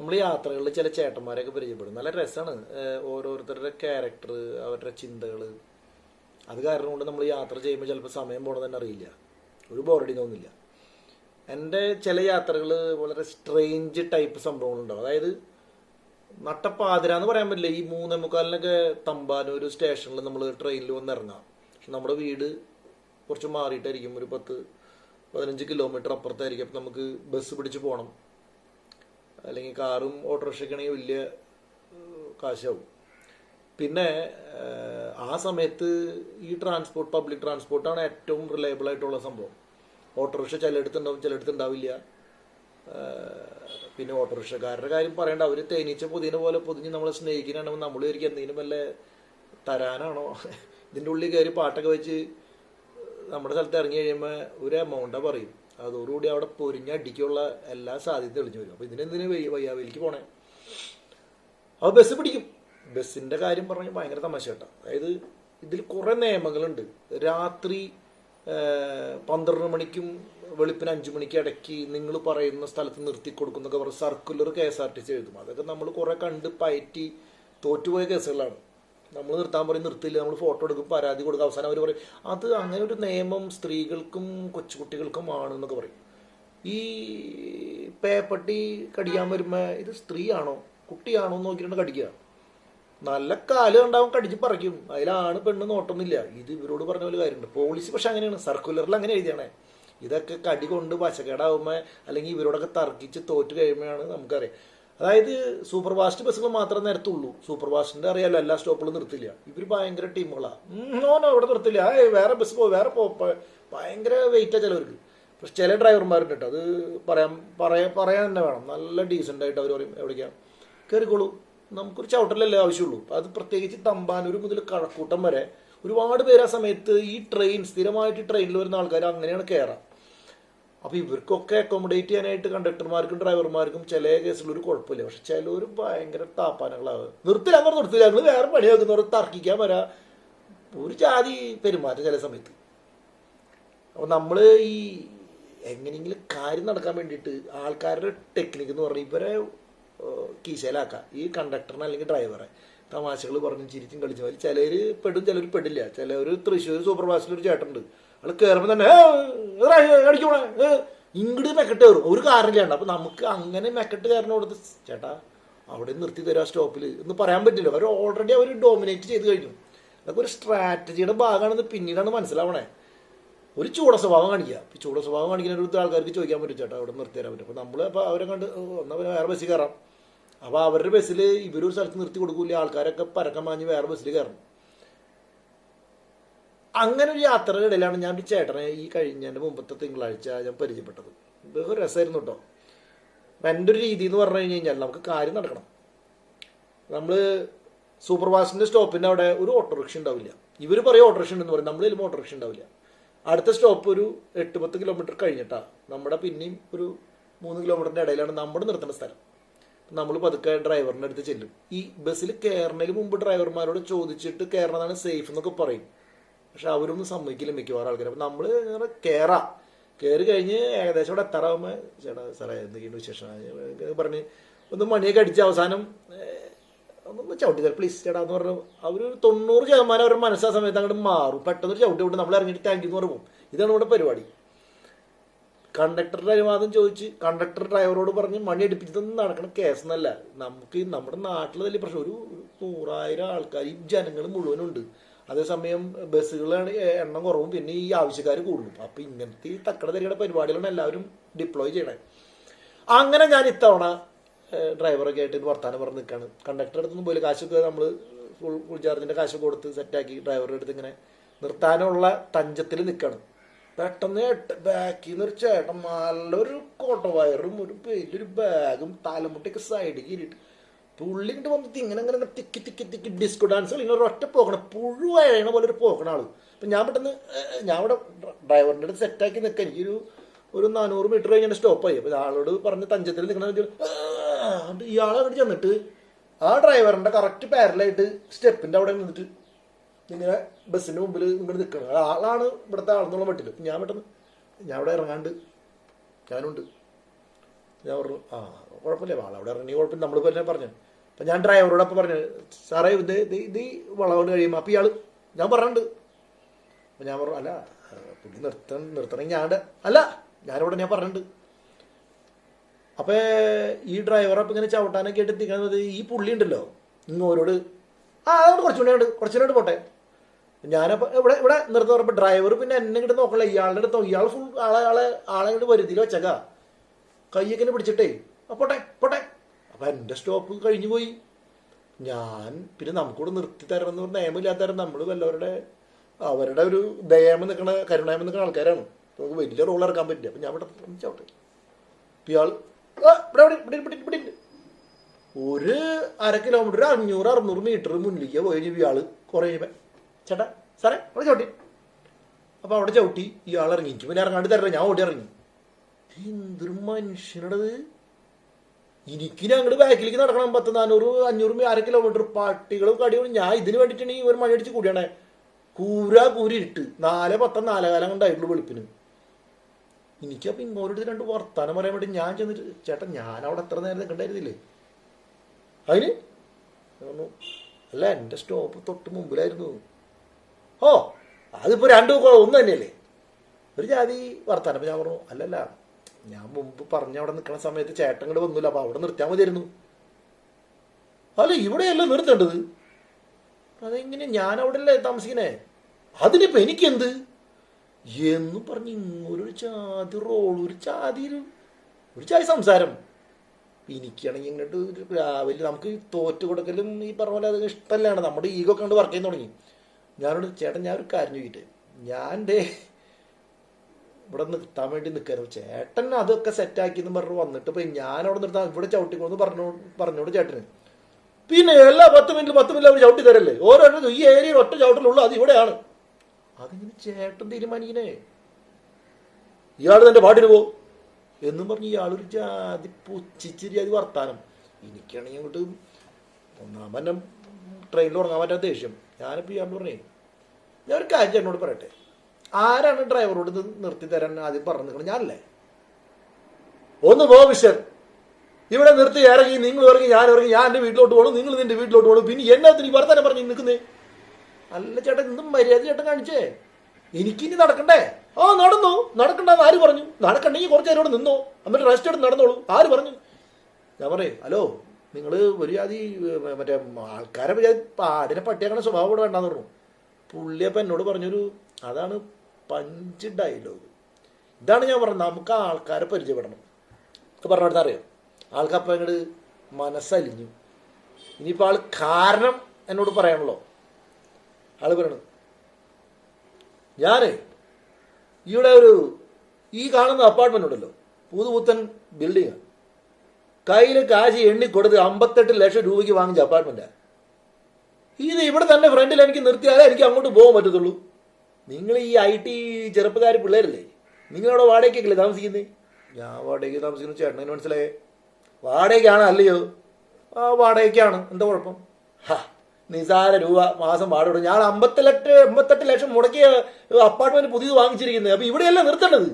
നമ്മൾ യാത്രകളിൽ ചില ചേട്ടന്മാരെയൊക്കെ പരിചയപ്പെടും. നല്ല രസമാണ് ഓരോരുത്തരുടെ ക്യാരക്ടർ അവരുടെ ചിന്തകൾ അത് കാരണം കൊണ്ട് നമ്മൾ യാത്ര ചെയ്യുമ്പോൾ ചിലപ്പോൾ സമയം പോകണം തന്നെ അറിയില്ല. ഒരു ബോറടി തോന്നില്ല. എന്റെ ചില യാത്രകൾ വളരെ സ്ട്രേഞ്ച് ടൈപ്പ് സംഭവങ്ങളുണ്ടാവും. അതായത് നട്ടപ്പാതിര എന്ന് പറയാൻ പറ്റില്ല. ഈ മൂന്നേ മുക്കാലിനൊക്കെ തമ്പാനൂർ സ്റ്റേഷനിൽ നമ്മൾ ട്രെയിനിൽ വന്ന് ഇറങ്ങാം പക്ഷെ നമ്മുടെ വീട് കുറച്ച് മാറിയിട്ടായിരിക്കും. ഒരു പത്ത് പതിനഞ്ച് കിലോമീറ്റർ അപ്പുറത്തായിരിക്കും. അപ്പം നമുക്ക് ബസ് പിടിച്ച് പോകണം അല്ലെങ്കിൽ കാറും ഓട്ടോറിക്ഷയൊക്കെ ആണെങ്കിൽ വലിയ കാശാവും. പിന്നെ ആ സമയത്ത് ഈ ട്രാൻസ്പോർട്ട് പബ്ലിക് ട്രാൻസ്പോർട്ടാണ് ഏറ്റവും റിലയബിൾ ആയിട്ടുള്ള സംഭവം. ഓട്ടോറിക്ഷ ചിലയിടത്തുണ്ടാവും ചിലയിടത്തുണ്ടാവില്ല. പിന്നെ ഓട്ടോറിക്ഷക്കാരുടെ കാര്യം പറയണ്ട. അവർ തേനീച്ച പൊതിന പോലെ പൊതിഞ്ഞ് നമ്മളെ സ്നേഹിക്കാനാണെങ്കിൽ നമ്മൾ ഒരിക്കലും എന്തെങ്കിലും വല്ല തരാനാണോ? ഇതിന്റെ ഉള്ളിൽ കയറി പാട്ടൊക്കെ വെച്ച് നമ്മുടെ സ്ഥലത്ത് ഇറങ്ങി കഴിയുമ്പോൾ ഒരു എമൗണ്ടാണ് പറയും. അതോടുകൂടി അവിടെ പൊരിഞ്ഞ അടിക്കുള്ള എല്ലാ സാധ്യത തെളിഞ്ഞു വരും. അപ്പോൾ ഇതിനെന്തിനു വയ്യ വയ്യാവേലിക്ക് പോണേ? അപ്പോൾ ബസ് പിടിക്കും. ബസ്സിന്റെ കാര്യം പറഞ്ഞാൽ ഭയങ്കര തമാശ കേട്ടോ. അതായത് ഇതിൽ കുറേ നിയമങ്ങളുണ്ട്. രാത്രി പന്ത്രണ്ട് മണിക്കും വെളുപ്പിന് അഞ്ച് മണിക്ക് ഇടയ്ക്ക് നിങ്ങൾ പറയുന്ന സ്ഥലത്ത് നിർത്തി കൊടുക്കുന്നൊക്കെ പറഞ്ഞ് circular K S R T C എഴുതും. അതൊക്കെ നമ്മൾ കുറേ കണ്ട് പയറ്റി തോറ്റുപോയ കേസുകളാണ്. നമ്മൾ നിർത്താൻ പറയും നിർത്തില്ല നമ്മൾ ഫോട്ടോ എടുക്കും പരാതി കൊടുക്കും. അവസാനം അവർ പറയും അത് അങ്ങനെ ഒരു നിയമം സ്ത്രീകൾക്കും കൊച്ചുകുട്ടികൾക്കും ആണ് എന്നൊക്കെ പറയും. ഈ പേപ്പട്ടി കടിക്കാൻ വരുമ്പോൾ ഇത് സ്ത്രീയാണോ? കുട്ടിയാണോ? എന്ന് നോക്കിയിട്ടാണ് കടിക്കുക. നല്ല കാൽ കണ്ടാവും കടിച്ച് പറിക്കും. അതിലാണ് പെണ്ണ് നോട്ടൊന്നുമില്ല. ഇത് ഇവരോട് പറഞ്ഞ പോലെ കാര്യമുണ്ട്. പോളിസി പക്ഷെ അങ്ങനെയാണ്. സർക്കുലറിൽ അങ്ങനെ എഴുതിയാണേ. ഇതൊക്കെ കടി കൊണ്ട് പച്ചക്കേടാവുമ്പോൾ അല്ലെങ്കിൽ ഇവരോടൊക്കെ തർക്കിച്ച് തോറ്റ് കഴിയുമ്പോഴാണ് നമുക്കറിയാം. അതായത് സൂപ്പർ ഫാസ്റ്റ് ബസ്സുകൾ മാത്രമേ നിർത്തുള്ളൂ. സൂപ്പർ ഫാസ്റ്റിന്റെ അറിയാലോ എല്ലാ സ്റ്റോപ്പിലും നിർത്തില്ല. ഇവർ ഭയങ്കര ടീമുകളാണ് നോനോ അവിടെ നിർത്തില്ല. വേറെ ബസ് പോ വേറെ പ- ഭയങ്കര വെയിറ്റാ ചിലവർക്ക്. പക്ഷെ ചില ഡ്രൈവർമാരുണ്ട് കേട്ടോ അത് പറയാൻ പറയാൻ പറയാൻ തന്നെ വേണം. നല്ല ഡീസന്റ് ആയിട്ട് അവർ പറയും എവിടേക്കാണ്. കയറിക്കോളൂ നമുക്കൊരു ചവിട്ടലല്ലേ ആവശ്യമുള്ളൂ. അത് പ്രത്യേകിച്ച് തമ്പാനൂർ മുതൽ കഴക്കൂട്ടം വരെ ഒരുപാട് പേര് ആ സമയത്ത് ഈ ട്രെയിൻ സ്ഥിരമായിട്ട് ട്രെയിനിൽ വരുന്ന ആൾക്കാർ അങ്ങനെയാണ് കയറാം അപ്പോൾ ഇവർക്കൊക്കെ അക്കോമഡേറ്റ് ചെയ്യാനായിട്ട് കണ്ടക്ടർമാർക്കും ഡ്രൈവർമാർക്കും ചില കേസിൽ ഒരു കുഴപ്പമില്ല. പക്ഷെ ചിലർ ഭയങ്കര താപ്പാനങ്ങളാവും നിർത്തില്ല അങ്ങനെ നിർത്തില്ല. ഞങ്ങൾ വേറെ പണി വെക്കുന്നവർ തർക്കിക്കാൻ വരാ. ഒരു ജാതി പെരുമാറ്റം ചില സമയത്ത്. അപ്പോൾ നമ്മൾ ഈ എങ്ങനെയെങ്കിലും കാര്യം നടക്കാൻ വേണ്ടിയിട്ട് ആൾക്കാരുടെ ടെക്നിക്ക് എന്ന് പറഞ്ഞാൽ ഇവരെ കീശയിലാക്കുക കീശയിലാക്കാം. ഈ കണ്ടക്ടറിനെ അല്ലെങ്കിൽ ഡ്രൈവറെ തമാശകൾ പറഞ്ഞ് ചിരിച്ചും കളിച്ചും. അതിൽ ചിലർ പെടും ചിലർ പെടില്ല. ചിലർ തൃശ്ശൂർ സൂപ്പർ ഫാസ്റ്റിൽ ഒരു ചേട്ടനുണ്ട്. അയാൾ കയറുമ്പോൾ തന്നെ അടിക്കണേ ഇങ്ങോട്ട് മെക്കെട്ട് കയറും. ഒരു കാറിലാണ് അപ്പം നമുക്ക് അങ്ങനെ മെക്കെട്ട് കയറിന് കൊടുത്ത് ചേട്ടാ അവിടെ നിർത്തി തരാം സ്റ്റോപ്പിൽ എന്ന് പറയാൻ പറ്റില്ല. അവർ ഓൾറെഡി അവർ ഡോമിനേറ്റ് ചെയ്ത് കഴിഞ്ഞു. അതൊക്കെ ഒരു സ്ട്രാറ്റജിയുടെ ഭാഗമാണെന്ന് പിന്നീടാണ് മനസ്സിലാവണേ. ഒരു ചൂട സ്വഭാവം കാണിക്കുക ചൂട സ്വഭാവം കാണിക്കുന്ന ഒരു ആൾക്കാർക്ക് ചോദിക്കാൻ പറ്റും ചേട്ടാ അവിടെ നിർത്തി തരാൻ പറ്റും. നമ്മൾ അപ്പോൾ അവരെ കണ്ട് എന്നാൽ എന്നാ പിന്നെ വേറെ ബസ്സിൽ കയറാം. അപ്പോൾ അവരുടെ ബസ്സിൽ ഇവരൊരു സ്ഥലത്ത് നിർത്തി കൊടുക്കൂല ആൾക്കാരൊക്കെ പരക്കം മാഞ്ഞ് വേറെ ബസ്സിൽ കയറണം. അങ്ങനെ ഒരു യാത്രയുടെ ഇടയിലാണ് ഞാൻ ഒരു ചേട്ടനെ ഈ കഴിഞ്ഞ എന്റെ മുമ്പത്തെ തിങ്കളാഴ്ച ഞാൻ പരിചയപ്പെട്ടത്. ബഹു രസമായിരുന്നു കേട്ടോ. എന്റെ ഒരു രീതി എന്ന് പറഞ്ഞു കഴിഞ്ഞ് കഴിഞ്ഞാൽ നമുക്ക് കാര്യം നടക്കണം. നമ്മൾ സൂപ്പർ ഫാസ്റ്റിന്റെ സ്റ്റോപ്പിന്റെ അവിടെ ഒരു ഓട്ടോറിക്ഷ ഉണ്ടാവില്ല. ഇവർ പറയും ഓട്ടോറിക്ഷ ഉണ്ടെന്ന് പറയും. നമ്മൾ ചെല്ലുമ്പോൾ ഓട്ടോറിക്ഷ ഉണ്ടാവില്ല. അടുത്ത സ്റ്റോപ്പ് ഒരു എട്ട് പത്ത് കിലോമീറ്റർ കഴിഞ്ഞിട്ടാണ് നമ്മുടെ പിന്നെയും ഒരു മൂന്ന് കിലോമീറ്ററിന്റെ ഇടയിലാണ് നമ്മുടെ നിർത്തേണ്ട സ്ഥലം. നമ്മൾ പതുക്കെ ഡ്രൈവറിന്റെ അടുത്ത് ചെല്ലും. ഈ ബസ്സിൽ കയറുന്നതിന് മുമ്പ് ഡ്രൈവർമാരോട് ചോദിച്ചിട്ട് കയറണതാണ് സേഫ് എന്നൊക്കെ പറയും. പക്ഷെ അവരൊന്നും സമ്മതിക്കില്ല മിക്കവാറും ആൾക്കാർ അപ്പം നമ്മൾ ഇങ്ങനെ കയറാം കയറി കഴിഞ്ഞ് ഏകദേശം അവിടെ എത്താറാവുമ്പോൾ ചേട്ടാ സാറേ എന്തൊക്കെയുണ്ട് വിശേഷം? പറഞ്ഞ് ഒന്ന് മണിയൊക്കെ അടിച്ച് അവസാനം ഒന്ന് ചവിട്ടി തരാം. പ്ലീസ് ചേട്ടാ എന്ന് പറഞ്ഞു. അവർ തൊണ്ണൂറ് ശതമാനം അവരുടെ മനസ്സാ സമയത്ത് അങ്ങോട്ട് മാറും. പെട്ടെന്ന് ഒരു ചവിട്ടി വിട്ട് നമ്മൾ ഇറങ്ങിയിട്ട് താങ്ക് യു എന്ന് പറയും ഇതാണ് നമ്മുടെ പരിപാടി. കണ്ടക്ടറുടെ അനുവാദം ചോദിച്ച് കണ്ടക്ടർ ഡ്രൈവറോട് പറഞ്ഞ് മണി അടിപ്പിച്ചതൊന്നും നടക്കണ കേസെന്നല്ല നമുക്ക് നമ്മുടെ നാട്ടിൽ വലിയ പ്രശ്നം. ഒരു നൂറായിരം ആൾക്കാർ ഈ ജനങ്ങൾ മുഴുവനുണ്ട്. അതേസമയം ബസ്സുകളാണ് എണ്ണം കുറവും. പിന്നെ ഈ ആവശ്യക്കാർ കൂടുന്നു അപ്പം ഇങ്ങനത്തെ ഈ തക്കട തരികയുടെ പരിപാടികളാണ് എല്ലാവരും ഡിപ്ലോയ് ചെയ്യണേ. അങ്ങനെ ഞാൻ ഇത്തവണ ഡ്രൈവറൊക്കെ ആയിട്ട് വർത്താനം പറഞ്ഞ് നിൽക്കുകയാണ് കണ്ടക്ടറുടെ അടുത്തൊന്നും പോലും കാശൊക്കെ നമ്മൾ ഫുൾ ഫുൾ ചാർജിന്റെ കാശ് കൊടുത്ത് സെറ്റാക്കി ഡ്രൈവറുടെ അടുത്ത് ഇങ്ങനെ നിർത്താനുള്ള തഞ്ചത്തിൽ നിൽക്കുകയാണ് പെട്ടെന്ന് ബാക്കിൽ നിന്ന് ഒരു ചേട്ടൻ നല്ലൊരു കോട്ട വയറും ഒരു വലിയൊരു ബാഗും തലമുട്ടയൊക്കെ സൈഡിൽ കീറിയിട്ട് പുള്ളി ഇങ്ങോട്ട് വന്നിട്ട് ഇങ്ങനെ ഇങ്ങനെ ടിക്കി തിക്കി തിക്കി ഡിസ്കോ ഡാൻസുകൾ ഇങ്ങനെ ഒരൊറ്റ പോകണം പുഴുവഴയണ പോലെ ഒരു പോകണ ആൾ. അപ്പം ഞാൻ പെട്ടെന്ന് ഞാൻ ഇവിടെ ഡ്രൈവറിന്റെ അടുത്ത് സെറ്റാക്കി നിൽക്കാൻ എനിക്കൊരു ഒരു നാനൂറ് മീറ്റർ കഴിഞ്ഞാൽ സ്റ്റോപ്പായി അപ്പോൾ ആളോട് പറഞ്ഞ് തഞ്ചത്തിൽ നിൽക്കണ ഇയാളെ അങ്ങോട്ട് ചെന്നിട്ട് ആ ഡ്രൈവറിന്റെ കറക്റ്റ് പാരലായിട്ട് സ്റ്റെപ്പിന്റെ അവിടെ നിന്നിട്ട് ഇങ്ങനെ ബസ്സിന്റെ മുമ്പിൽ ഇങ്ങോട്ട് നിൽക്കണം ആളാണ് ഇവിടുത്തെ ആളെന്നുള്ള മട്ടിൽ ഞാൻ പെട്ടെന്ന് ഞാൻ അവിടെ ഇറങ്ങാണ്ട് ഞാനുണ്ട്. ഞാൻ പറഞ്ഞു ആ കുഴപ്പമില്ല. ആളവിടെ ഇറങ്ങി കുഴപ്പമില്ല. നമ്മൾ പറഞ്ഞു അപ്പം ഞാൻ ഡ്രൈവറോട് അപ്പം പറഞ്ഞു സാറേ ഇത് ഇത് ഈ വളവുകൊണ്ട് കഴിയുമ്പോൾ അപ്പം ഇയാൾ ഞാൻ പറഞ്ഞിട്ടുണ്ട്. അപ്പം ഞാൻ പറഞ്ഞു അല്ല പുള്ളി നിർത്തണം നിർത്തണമെങ്കിൽ ഞാൻ അല്ല ഞാനിവിടെ ഞാൻ പറഞ്ഞിട്ടുണ്ട്. അപ്പോൾ ഈ ഡ്രൈവർ അപ്പം ഇങ്ങനെ ചവിട്ടാനൊക്കെ ആയിട്ട് എത്തിക്കുന്നത് ഈ പുള്ളി ഉണ്ടല്ലോ ഇങ്ങോരോട് ആ അതുകൊണ്ട് കുറച്ചുകൂടെ ഉണ്ട് കുറച്ചുകൂടെ പോട്ടെ. ഞാനപ്പോൾ ഇവിടെ ഇവിടെ നിർത്തി പറഞ്ഞപ്പോൾ ഡ്രൈവർ പിന്നെ എന്നെ ഇങ്ങോട്ട് നോക്കല ഇയാളുടെ അടുത്തോ ഇയാൾ ഫുൾ ആളെ ആളെ ആളെ ഇങ്ങോട്ട് വരുതിയിൽ വെച്ചേക്കാ. കയ്യൊക്കെ പിടിച്ചിട്ടേ പോട്ടെ പോട്ടെ. അപ്പം എന്റെ സ്റ്റോപ്പ് കഴിഞ്ഞു പോയി. ഞാൻ പിന്നെ നമുക്കൂടെ നിർത്തി തരണം എന്ന് പറഞ്ഞ നിയമമില്ലാത്ത തരം നമ്മൾ വല്ലവരുടെ അവരുടെ ഒരു ദയാമ നിൽക്കണ കരുണായ്മ നിൽക്കുന്ന ആൾക്കാരാണ്. നമുക്ക് വലിയ റോൾ ഇറക്കാൻ പറ്റില്ല. അപ്പം ഞാൻ ഇവിടെ ശ്രമിച്ചോട്ടെ ഇയാൾ. ഒരു അര കിലോമീറ്റർ അഞ്ഞൂറ് അറുന്നൂറ് മീറ്റർ മുന്നിലേക്ക് പോയി ഇയാൾ കുറേ കഴിഞ്ഞപ്പോൾ ചേട്ടാ സാറേ അവിടെ ചവിട്ടി. അപ്പോൾ അവിടെ ചവിട്ടി ഇയാൾ ഇറങ്ങി. എനിക്ക് പിന്നെ ഇറങ്ങാണ്ട് തരണം. ഞാൻ ഓടി ഇറങ്ങി. എന്തൊരു മനുഷ്യനടത്? എനിക്ക് അങ്ങോട്ട് ബാക്കിലേക്ക് നടക്കണം. പത്ത് നാനൂറ് അഞ്ഞൂറ് അര കിലോമീറ്റർ പട്ടികളും കടികളും ഞാൻ ഇതിന് വേണ്ടിയിട്ടാണ് ഈ ഒരു മഴയടിച്ച് കൂടിയാണേ. കൂരാ കൂരി ഇട്ട്. നാല് പത്ത് നാലകാലം കൊണ്ടായിട്ടുള്ളൂ വെളുപ്പിന്. എനിക്കപ്പോൾ ഇങ്ങോട്ട് രണ്ട് വർത്താനം പറയാൻ വേണ്ടി ഞാൻ ചെന്നിട്ട് ചേട്ടൻ ഞാൻ അവിടെ എത്ര നേരം നിൽക്കണ്ടായിരുന്നില്ലേ അതിന്? അല്ല എന്റെ സ്റ്റോപ്പ് തൊട്ട് മുമ്പിലായിരുന്നു. ഓ അതിപ്പോൾ രണ്ടു ഒന്ന് തന്നെയല്ലേ? ഒരു ജാതി വർത്താനം. ഞാൻ പറഞ്ഞു അല്ലല്ല ഞാൻ മുമ്പ് പറഞ്ഞ അവിടെ നിൽക്കുന്ന സമയത്ത് ചേട്ടൻ ഇങ്ങോട്ട് വന്നില്ല അപ്പൊ അവിടെ നിർത്താൻ മതിയായിരുന്നു. അല്ല ഇവിടെയല്ല നിർത്തേണ്ടത്? അതെങ്ങനെ ഞാൻ അവിടെ അല്ലേ താമസിക്കണേ? അതിനിപ്പോ എനിക്ക് എന്ത് എന്ന് പറഞ്ഞ് ഇങ്ങൊരു ചാതി റോൾ ഒരു ചാതി ഒരു ചായ സംസാരം. എനിക്കാണെങ്കിൽ ഇങ്ങോട്ട് രാവിലെ നമുക്ക് തോറ്റ് കൊടുക്കലും ഈ പറഞ്ഞ പോലെ അത് ഇഷ്ടമല്ലാണ് നമ്മുടെ ഈഗോ കണ്ട് വർക്ക് ചെയ്യാൻ തുടങ്ങി. ഞാനോട് ചേട്ടൻ ഞാൻ ഒരു കാര്യം ചോദിക്കട്ടെ? ഞാൻ ഇവിടെ നിർത്താൻ വേണ്ടി നിൽക്കായിരുന്നു. ചേട്ടൻ അതൊക്കെ സെറ്റാക്കി എന്ന് പറഞ്ഞു വന്നിട്ട് ഇപ്പം ഞാൻ അവിടെ നിർത്താൻ ഇവിടെ ചവിട്ടിക്കോന്ന് പറഞ്ഞു പറഞ്ഞോട് ചേട്ടന്. പിന്നെ എല്ലാ പത്ത് മിനിറ്റ് പത്ത് മിനിറ്റ് അവർ ചവിട്ടി തരല്ലേ? ഓരോ ഈ ഏരിയയിൽ ഒറ്റ ചവിട്ടിലുള്ളൂ അത് ഇവിടെയാണ്. അതിങ്ങനെ ചേട്ടൻ തീരുമാനിക്കണേ. ഇയാൾ തന്റെ പാട്ടിന് പോ. എന്നും പറഞ്ഞ് ഇയാളൊരു ജാതി പുച്ചിച്ചിരി അത് വർത്താനം. എനിക്കാണെങ്കിൽ അങ്ങോട്ട് ഒന്നാം തന്നെ ട്രെയിനിൽ ഉറങ്ങാൻ പറ്റാത്ത ദേഷ്യം. ഞാനിപ്പോൾ ഇയാൾ പറഞ്ഞേ ഞാൻ ഒരു കാര്യം ചേട്ടനോട് പറയട്ടെ. ആരാണ് ഡ്രൈവറോട് നിർത്തി തരാൻ ആദ്യം പറഞ്ഞു നിൽക്കണം ഞാനല്ലേ? ഒന്ന് പോ വിഷൻ ഇവിടെ നിർത്തി ഇറങ്ങി നിങ്ങൾ ഇറങ്ങി ഞാൻ ഇറങ്ങി ഞാൻ എന്റെ വീട്ടിലോട്ട് പോകണം നിങ്ങൾ നിന്റെ വീട്ടിലോട്ട് പോകണം പിന്നെ എന്നാത്തിന് ഈ വർത്താനം പറഞ്ഞ് നിൽക്കുന്നേ? അല്ല ചേട്ടൻ ഇന്നും മര്യാദ ചേട്ടൻ കാണിച്ചേ. എനിക്കിനി നടക്കണ്ടേ? ഓ നടന്നു. നടക്കണ്ടെന്ന് ആര് പറഞ്ഞു? നടക്കണ്ടെങ്കിൽ കുറച്ച് നേരോട് നിന്നോ. എന്നിട്ട് റെസ്റ്റ് എടുത്ത് നടന്നോളൂ. ആര് പറഞ്ഞു? ഞാൻ പറയേ ഹലോ നിങ്ങൾ ഒരു ജാതി മറ്റേ ആൾക്കാരെ അതിനെ പട്ടിയാക്കണ സ്വഭാവം ഇവിടെ വേണ്ടെന്ന് പറഞ്ഞു. പുള്ളിയപ്പ എന്നോട് പറഞ്ഞൊരു അതാണ് പഞ്ച് ഡയലോഗ് ഇതാണ് ഞാൻ പറഞ്ഞത്. നമുക്ക് ആൾക്കാരെ പരിചയപ്പെടണം. ഒക്കെ പറഞ്ഞിടത്ത് അറിയാം. ആൾക്കപ്പം അങ്ങോട്ട് മനസ്സലിഞ്ഞു. ഇനിയിപ്പോൾ ആൾ കാരണം എന്നോട് പറയണല്ലോ ആൾ പറയണത് ഞാനേ ഇവിടെ ഒരു ഈ കാണുന്ന അപ്പാർട്ട്മെന്റ് ഉണ്ടല്ലോ. പുതുപുത്തൻ ബിൽഡിങ് കയ്യിൽ കാശ് എണ്ണി കൊടുത്ത് അമ്പത്തെട്ട് ലക്ഷം രൂപയ്ക്ക് വാങ്ങിച്ച അപ്പാർട്ട്മെന്റാ ഇത് ഇവിടെ തന്നെ ഫ്രണ്ടിൽ എനിക്ക് നിർത്തിയാലേ എനിക്ക് അങ്ങോട്ട് പോകാൻ പറ്റത്തുള്ളൂ. നിങ്ങൾ ഈ ഐ ടി ചെറുപ്പക്കാർ പിള്ളേരല്ലേ? നിങ്ങളവിടെ വാടകയ്ക്കല്ലേ താമസിക്കുന്നത് ഞാൻ വാടകയ്ക്ക് താമസിക്കുന്നു. ചേട്ടനെ മനസ്സിലായേ? വാടകയ്ക്കാണ് അല്ലയോ? ആ വാടകയ്ക്കാണ്. എന്താ കുഴപ്പം? ഹാ നിസാര രൂപ മാസം വാടക ഞാൻ അമ്പത്തി ലക്ഷം എൺപത്തെട്ട് ലക്ഷം മുടക്കിയ അപ്പാർട്ട്മെന്റ് പുതിയത് വാങ്ങിച്ചിരിക്കുന്നത് അപ്പൊ ഇവിടെയല്ല നിർത്തേണ്ടത്?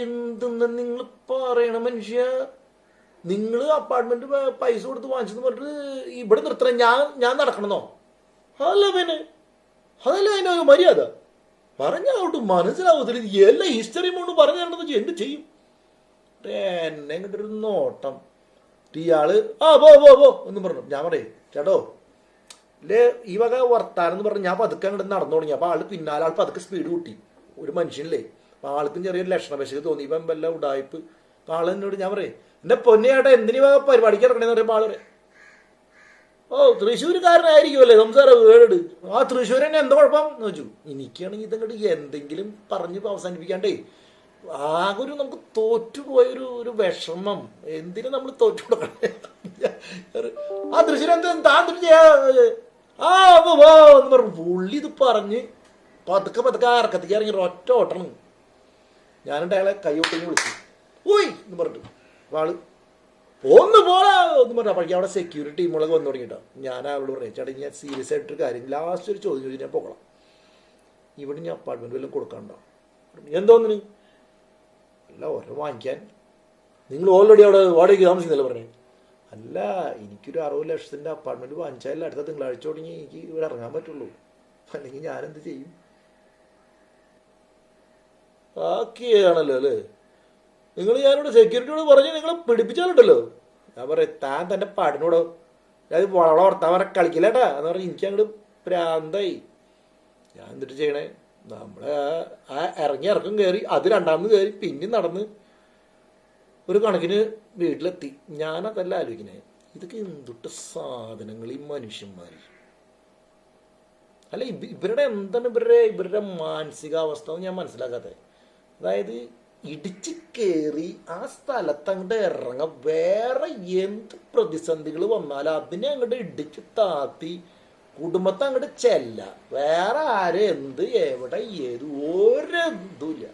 എന്തെന്ന് നിങ്ങൾ പറയണ മനുഷ്യ? നിങ്ങൾ അപ്പാർട്ട്മെന്റ് പൈസ കൊടുത്ത് വാങ്ങിച്ചെന്ന് പറഞ്ഞിട്ട് ഇവിടെ നിർത്തണം. ഞാൻ ഞാൻ നടക്കണമെന്നോ? അല്ല പിന്നെ. അതല്ല അതിന്റെ ഒരു മര്യാദ. പറഞ്ഞാൽ പറഞ്ഞാലോട്ട് മനസ്സിലാവത്തില്ല. എല്ലാ ഹിസ്റ്ററിയും കൊണ്ട് പറഞ്ഞു തരണമെന്ന് വെച്ചാൽ എന്ത് ചെയ്യും? എന്നെ ഇങ്ങോട്ടൊരു നോട്ടം. ഇയാൾ ആ പോ പോ പോ എന്ന് പറഞ്ഞു. ഞാൻ പറയേ ചേട്ടോ ഇല്ലേ ഈ വക വർത്താനം എന്ന് പറഞ്ഞു ഞാൻ പതുക്കെ അങ്ങോട്ട് നടന്നു തുടങ്ങി. അപ്പോൾ ആൾ പിന്നാലെ ആൾ പതുക്കെ സ്പീഡ് കൂട്ടി. ഒരു മനുഷ്യനില്ലേ. അപ്പോൾ ആൾക്കും ചെറിയൊരു ലക്ഷണ പശക്ക് തോന്നി. ഇപ്പം വല്ല ഉടായ്പ്. എന്നോട് ഞാൻ പറയേ എന്റെ പൊന്നേട്ടാ എന്തിനാ പരിപാടിക്ക് ഇറങ്ങണേന്ന് പറയുമ്പോൾ ആൾ പറയും ഓ തൃശ്ശൂർക്കാരനായിരിക്കുമല്ലേ? സംസാരം വേട് ആ തൃശ്ശൂരന്നെ എന്താ കുഴപ്പം? എന്ന് വെച്ചു എനിക്കാണെങ്കിൽ ഇതങ്ങോട്ട് എന്തെങ്കിലും പറഞ്ഞ് അവസാനിപ്പിക്കാണ്ടേ. ആകെ ഒരു നമുക്ക് തോറ്റുപോയൊരു ഒരു വിഷമം. എന്തിനു നമ്മൾ തോറ്റു ആ തൃശ്ശൂർ എന്താ താൻ തൃശ്ശൂർ പറഞ്ഞു. പുള്ളി ഇത് പറഞ്ഞ് പതുക്കെ പതുക്കെ അറക്കത്തേക്ക് ഇറങ്ങി ഒറ്റ ഓട്ടണം ഞാനിട്ട് അയാളെ കൈയൊട്ടിഞ്ഞ് വിളിച്ചു. ഓയ് എന്ന് പറഞ്ഞിട്ട്. ആൾ ഒന്ന് പോടാ ഒന്നും പറഞ്ഞു അപ്പോഴേക്കും അവിടെ സെക്യൂരിറ്റി ടീമുകളൊക്കെ വന്നു തുടങ്ങിട്ടോ. ഞാൻ അവളോട് പറഞ്ഞു ചേട്ടാ ഞാൻ സീരിയസ് ആയിട്ടൊരു കാര്യം ലാസ്റ്റ് ഒരു ചോദ്യം ചോദിച്ചു ഞാൻ പോകണം. ഇവിടെ ഞാൻ അപ്പാർട്ട്മെന്റ് വല്ലതും കൊടുക്കാനുണ്ടോ? എന്തോന്നിന് അല്ല ഓരോ വാങ്ങിക്കാൻ. നിങ്ങൾ ഓൾറെഡി അവിടെ വാടകയ്ക്ക് താമസിക്കുന്നില്ല പറഞ്ഞു? അല്ല എനിക്കൊരു അറുപത് ലക്ഷത്തിന്റെ അപ്പാർട്ട്മെന്റ് വാങ്ങിച്ചാലേ അടുത്ത തിങ്കളാഴ്ച തുടങ്ങി എനിക്ക് ഇവിടെ ഇറങ്ങാൻ പറ്റുള്ളൂ. അല്ലെങ്കിൽ ഞാനെന്ത് ചെയ്യും? ബാക്കിയാണല്ലോ അല്ലേ? നിങ്ങൾ ഞാനോട് സെക്യൂരിറ്റിയോട് പറഞ്ഞ് നിങ്ങൾ പിടിപ്പിച്ചാലുണ്ടല്ലോ. ഞാൻ പറയാം താൻ തന്റെ പാടിനോടോ ഞാൻ വളവള വർത്താൻ പറ കളിക്കില്ലേട്ടാ എന്ന് പറഞ്ഞ് എനിക്ക് അങ്ങോട്ട് പ്രാന്തായി ഞാൻ എന്നിട്ട് ചെയ്യണേ? നമ്മളെ ആ- ഇറങ്ങി ഇറക്കം കയറി അത് രണ്ടാമത് കയറി പിന്നെ നടന്ന് ഒരു കണക്കിന് വീട്ടിലെത്തി. ഞാനതല്ല ആലോചിക്കണേ. ഇതൊക്കെ എന്തുട്ട സാധനങ്ങൾ ഈ മനുഷ്യന്മാർ അല്ല ഇവ- ഇവരുടെ എന്താണ് ഇവരുടെ ഇവരുടെ മാനസികാവസ്ഥ ഞാൻ മനസ്സിലാക്കാത്തത് അതായത് ഇടിച്ച് കയറി ആ സ്ഥലത്ത് അങ്ങോട്ട് ഇറങ്ങ വേറെ എന്ത് പ്രതിസന്ധികൾ വന്നാലും അതിനെ അങ്ങോട്ട് ഇടിച്ച് താത്തി കുടുംബത്തെ അങ്ങോട്ട് ചെല്ല. വേറെ ആരെ എന്ത് എവിടെ ഏത് ഒരു ഇതുമില്ല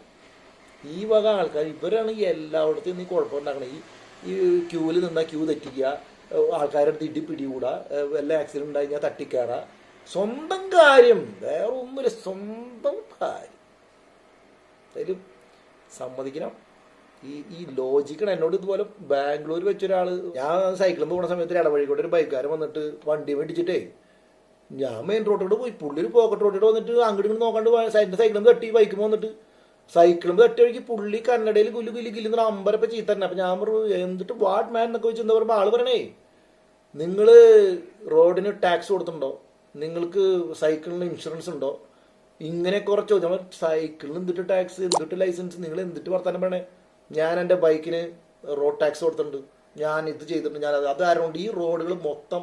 ഈ വക ആൾക്കാർ ഇവരാണ് എല്ലായിടത്തും നീ കുഴപ്പമുണ്ടാക്കണേ. ഈ ഈ ക്യൂവിൽ നിന്നാൽ ക്യൂ തെറ്റിക്കുക ആൾക്കാരുടെ അടുത്ത് ഇടി പിടികൂടുക വല്ല ആക്സിഡന്റ് ഉണ്ടായി കഴിഞ്ഞാൽ തട്ടിക്കയറുക സ്വന്തം കാര്യം വേറെ ഒന്നുമില്ല സ്വന്തം കാര്യം. എന്തായാലും സമ്മതിക്കണം. ഈ ഈ ലോജിക്കൽ എന്നോട് ഇതുപോലെ ബാംഗ്ലൂർ വെച്ചൊരാൾ ഞാൻ സൈക്കിളിൽ പോകുന്ന സമയത്ത് ഇടവഴിക്കോട്ട് ഇടവഴിക്കൂടെ ഒരു ബൈക്കുകാരൻ വന്നിട്ട് വണ്ടി മേടിച്ചിട്ടേ ഞാൻ മെയിൻ റോഡിലൂടെ പോയി. പുള്ളി ഒരു പോക്കറ്റ് റോഡിലൂടെ വന്നിട്ട് അങ്ങോട്ട് ഇങ്ങോട്ട് നോക്കാണ്ട് സൈഡിന്റെ സൈക്കിളും തട്ടി ബൈക്കും വന്നിട്ട്. സൈക്കിളും തട്ടി വഴിക്ക് പുള്ളി കന്നഡയിൽ ഗുല്ലു ഗുല്ലു ഗില്ലുന്ന അമ്പരപ്പ ചീത്ത തന്നെ. അപ്പം ഞാൻ പറഞ്ഞു എന്നിട്ട് വാട്ട് മാൻ എന്നൊക്കെ വെച്ച് എന്താ പറയുമ്പോൾ ആൾ പറയണേ നിങ്ങൾ റോഡിന് ടാക്സ് കൊടുത്തിട്ടുണ്ടോ? നിങ്ങൾക്ക് സൈക്കിളിന് ഇൻഷുറൻസ് ഉണ്ടോ? ഇങ്ങനെ കുറച്ച് നമ്മൾ സൈക്കിളിൽ എന്തിട്ട് ടാക്സ് എന്തിട്ട് ലൈസൻസ് നിങ്ങൾ എന്തിട്ട് വർത്താനം പറയണേ? ഞാൻ എന്റെ ബൈക്കിന് റോഡ് ടാക്സ് കൊടുത്തിട്ടുണ്ട്. ഞാൻ ഇത് ചെയ്തിട്ടുണ്ട്. ഞാൻ അത് അതുകൊണ്ട് ഈ റോഡുകൾ മൊത്തം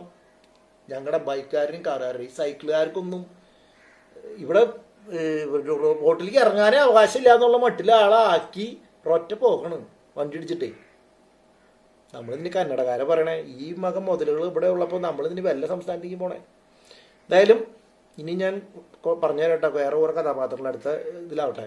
ഞങ്ങളുടെ ബൈക്കുകാരനും കാറുകാരും ഈ സൈക്കിളുകാർക്കൊന്നും ഇവിടെ റോട്ടിലേക്ക് ഇറങ്ങാനേ അവകാശമില്ല എന്നുള്ള മട്ടിൽ ആളാക്കി ഒറ്റ പോകണം വണ്ടി ഇടിച്ചിട്ടേ. നമ്മളിതിന് കന്നഡക്കാരെ പറയണേ ഈ മകം മുതലുകൾ ഇവിടെ ഉള്ളപ്പോൾ നമ്മളിതിന് വല്ല സംസ്ഥാനത്തേക്ക് പോണേ. എന്തായാലും ഇനി ഞാൻ പറഞ്ഞു വേറെ കുറെ കഥാപാത്രങ്ങൾ അടുത്ത ഇതിലാവട്ടെ.